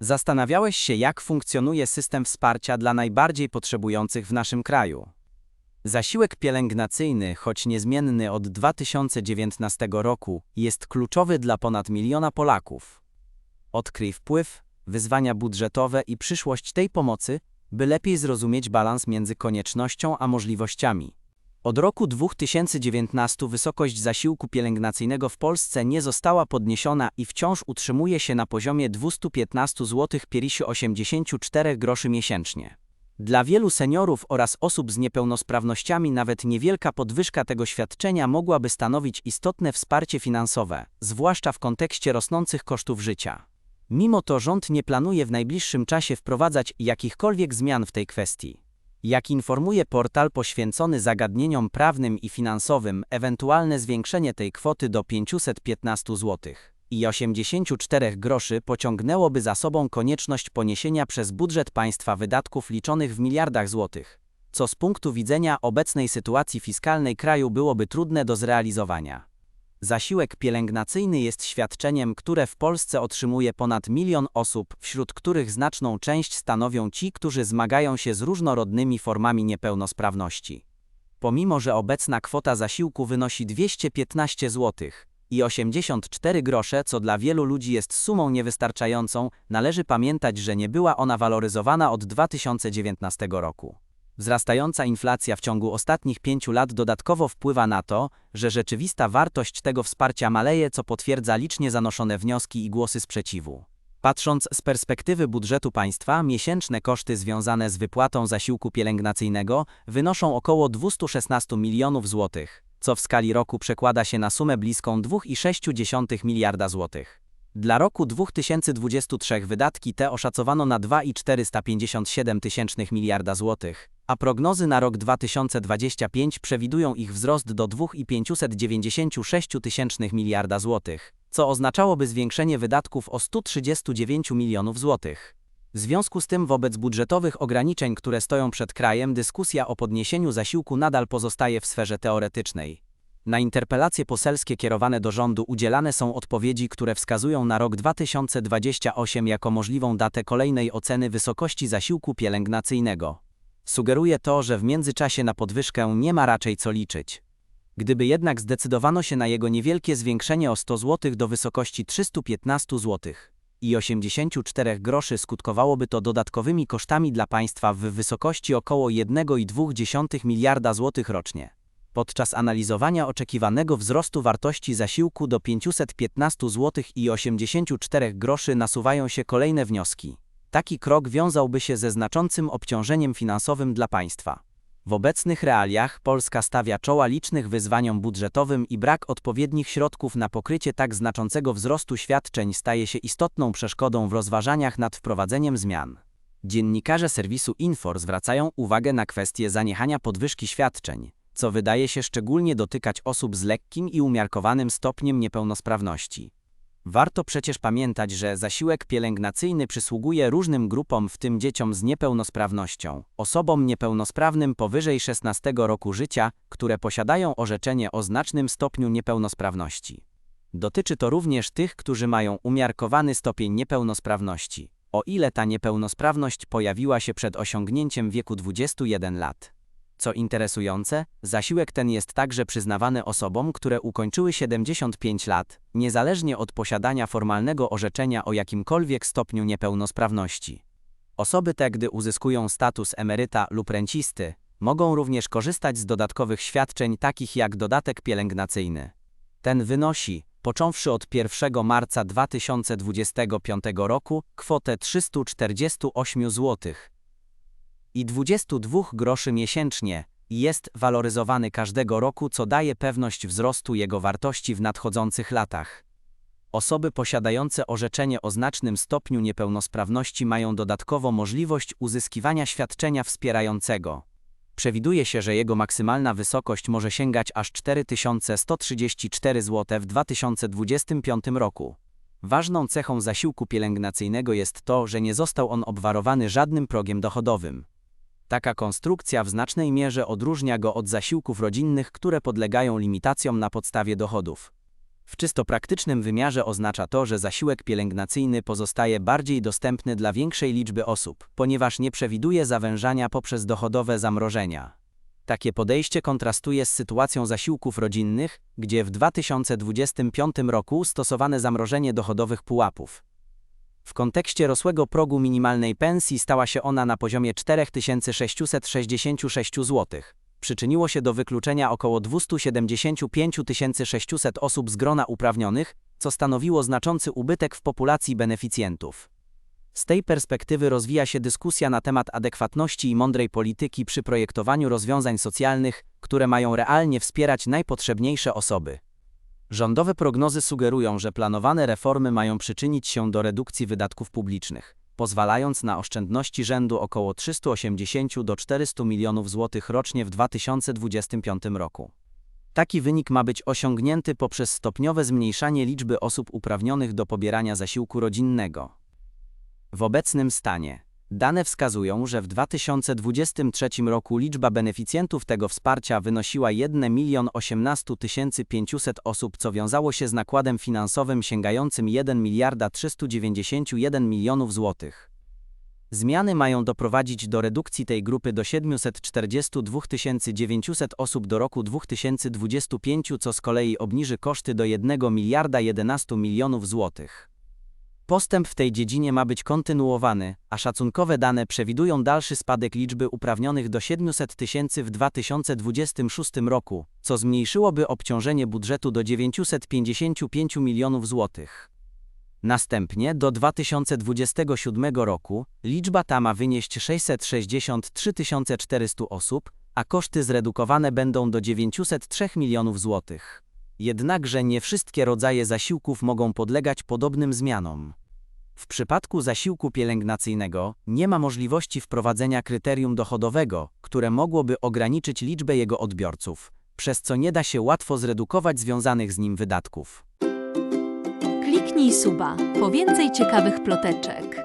Zastanawiałeś się, jak funkcjonuje system wsparcia dla najbardziej potrzebujących w naszym kraju. Zasiłek pielęgnacyjny, choć niezmienny od 2019 roku, jest kluczowy dla ponad miliona Polaków. Odkryj wpływ, wyzwania budżetowe i przyszłość tej pomocy, by lepiej zrozumieć balans między koniecznością a możliwościami. Od roku 2019 wysokość zasiłku pielęgnacyjnego w Polsce nie została podniesiona i wciąż utrzymuje się na poziomie 215 zł 84 groszy miesięcznie. Dla wielu seniorów oraz osób z niepełnosprawnościami nawet niewielka podwyżka tego świadczenia mogłaby stanowić istotne wsparcie finansowe, zwłaszcza w kontekście rosnących kosztów życia. Mimo to rząd nie planuje w najbliższym czasie wprowadzać jakichkolwiek zmian w tej kwestii. Jak informuje portal poświęcony zagadnieniom prawnym i finansowym, ewentualne zwiększenie tej kwoty do 515 zł i 84 groszy pociągnęłoby za sobą konieczność poniesienia przez budżet państwa wydatków liczonych w miliardach złotych, co z punktu widzenia obecnej sytuacji fiskalnej kraju byłoby trudne do zrealizowania. Zasiłek pielęgnacyjny jest świadczeniem, które w Polsce otrzymuje ponad milion osób, wśród których znaczną część stanowią ci, którzy zmagają się z różnorodnymi formami niepełnosprawności. Pomimo, że obecna kwota zasiłku wynosi 215 zł i 84 grosze, co dla wielu ludzi jest sumą niewystarczającą, należy pamiętać, że nie była ona waloryzowana od 2019 roku. Wzrastająca inflacja w ciągu ostatnich pięciu lat dodatkowo wpływa na to, że rzeczywista wartość tego wsparcia maleje, co potwierdza licznie zanoszone wnioski i głosy sprzeciwu. Patrząc z perspektywy budżetu państwa, miesięczne koszty związane z wypłatą zasiłku pielęgnacyjnego wynoszą około 216 milionów złotych, co w skali roku przekłada się na sumę bliską 2,6 miliarda złotych. Dla roku 2023 wydatki te oszacowano na 2,457 tysięcznych miliarda złotych, a prognozy na rok 2025 przewidują ich wzrost do 2,596 tysięcznych miliarda złotych, co oznaczałoby zwiększenie wydatków o 139 milionów złotych. W związku z tym wobec budżetowych ograniczeń, które stoją przed krajem, dyskusja o podniesieniu zasiłku nadal pozostaje w sferze teoretycznej. Na interpelacje poselskie kierowane do rządu udzielane są odpowiedzi, które wskazują na rok 2028 jako możliwą datę kolejnej oceny wysokości zasiłku pielęgnacyjnego. Sugeruje to, że w międzyczasie na podwyżkę nie ma raczej co liczyć. Gdyby jednak zdecydowano się na jego niewielkie zwiększenie o 100 zł do wysokości 315 zł i 84 groszy skutkowałoby to dodatkowymi kosztami dla państwa w wysokości około 1,2 miliarda złotych rocznie. Podczas analizowania oczekiwanego wzrostu wartości zasiłku do 515 zł i 84 groszy nasuwają się kolejne wnioski. Taki krok wiązałby się ze znaczącym obciążeniem finansowym dla państwa. W obecnych realiach Polska stawia czoła licznych wyzwaniom budżetowym i brak odpowiednich środków na pokrycie tak znaczącego wzrostu świadczeń staje się istotną przeszkodą w rozważaniach nad wprowadzeniem zmian. Dziennikarze serwisu Infor zwracają uwagę na kwestię zaniechania podwyżki świadczeń, co wydaje się szczególnie dotykać osób z lekkim i umiarkowanym stopniem niepełnosprawności. Warto przecież pamiętać, że zasiłek pielęgnacyjny przysługuje różnym grupom, w tym dzieciom z niepełnosprawnością, osobom niepełnosprawnym powyżej 16 roku życia, które posiadają orzeczenie o znacznym stopniu niepełnosprawności. Dotyczy to również tych, którzy mają umiarkowany stopień niepełnosprawności, o ile ta niepełnosprawność pojawiła się przed osiągnięciem wieku 21 lat. Co interesujące, zasiłek ten jest także przyznawany osobom, które ukończyły 75 lat, niezależnie od posiadania formalnego orzeczenia o jakimkolwiek stopniu niepełnosprawności. Osoby te, gdy uzyskują status emeryta lub rencisty, mogą również korzystać z dodatkowych świadczeń takich jak dodatek pielęgnacyjny. Ten wynosi, począwszy od 1 marca 2025 roku, kwotę 348 zł i 22 groszy miesięcznie i jest waloryzowany każdego roku, co daje pewność wzrostu jego wartości w nadchodzących latach. Osoby posiadające orzeczenie o znacznym stopniu niepełnosprawności mają dodatkowo możliwość uzyskiwania świadczenia wspierającego. Przewiduje się, że jego maksymalna wysokość może sięgać aż 4134 zł w 2025 roku. Ważną cechą zasiłku pielęgnacyjnego jest to, że nie został on obwarowany żadnym progiem dochodowym. Taka konstrukcja w znacznej mierze odróżnia go od zasiłków rodzinnych, które podlegają limitacjom na podstawie dochodów. W czysto praktycznym wymiarze oznacza to, że zasiłek pielęgnacyjny pozostaje bardziej dostępny dla większej liczby osób, ponieważ nie przewiduje zawężania poprzez dochodowe zamrożenia. Takie podejście kontrastuje z sytuacją zasiłków rodzinnych, gdzie w 2025 roku stosowano zamrożenie dochodowych pułapów. W kontekście rosłego progu minimalnej pensji stała się ona na poziomie 4666 zł. Przyczyniło się do wykluczenia około 275 600 osób z grona uprawnionych, co stanowiło znaczący ubytek w populacji beneficjentów. Z tej perspektywy rozwija się dyskusja na temat adekwatności i mądrej polityki przy projektowaniu rozwiązań socjalnych, które mają realnie wspierać najpotrzebniejsze osoby. Rządowe prognozy sugerują, że planowane reformy mają przyczynić się do redukcji wydatków publicznych, pozwalając na oszczędności rzędu około 380 do 400 milionów złotych rocznie w 2025 roku. Taki wynik ma być osiągnięty poprzez stopniowe zmniejszanie liczby osób uprawnionych do pobierania zasiłku rodzinnego. W obecnym stanie dane wskazują, że w 2023 roku liczba beneficjentów tego wsparcia wynosiła 1 milion 18 500 osób, co wiązało się z nakładem finansowym sięgającym 1 miliarda 391 milionów złotych. Zmiany mają doprowadzić do redukcji tej grupy do 742 900 osób do roku 2025, co z kolei obniży koszty do 1 miliarda 11 milionów złotych. Postęp w tej dziedzinie ma być kontynuowany, a szacunkowe dane przewidują dalszy spadek liczby uprawnionych do 700 tysięcy w 2026 roku, co zmniejszyłoby obciążenie budżetu do 955 milionów złotych. Następnie do 2027 roku liczba ta ma wynieść 663 400 osób, a koszty zredukowane będą do 903 milionów złotych. Jednakże nie wszystkie rodzaje zasiłków mogą podlegać podobnym zmianom. W przypadku zasiłku pielęgnacyjnego nie ma możliwości wprowadzenia kryterium dochodowego, które mogłoby ograniczyć liczbę jego odbiorców, przez co nie da się łatwo zredukować związanych z nim wydatków. Kliknij suba po więcej ciekawych ploteczek.